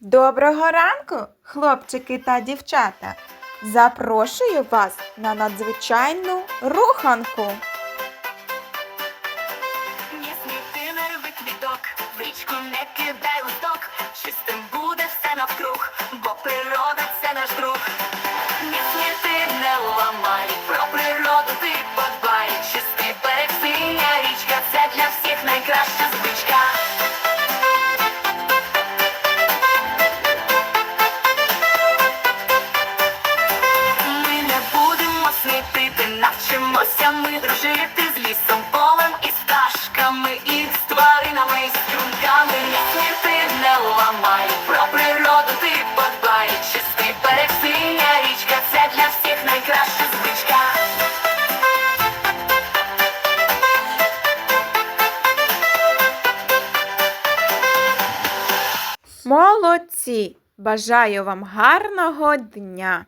Доброго ранку, хлопчики та дівчата. Запрошую вас на надзвичайну руханку. Ні сміти не квіток, в річку не кидай навчимося ми дружити з лісом, полем і пташками, і з тваринами, і струнками. Не сміти, не ламай, про природу ти подбай. Чистий берег, синя річка, це для всіх найкраща звичка. Молодці! Бажаю вам гарного дня!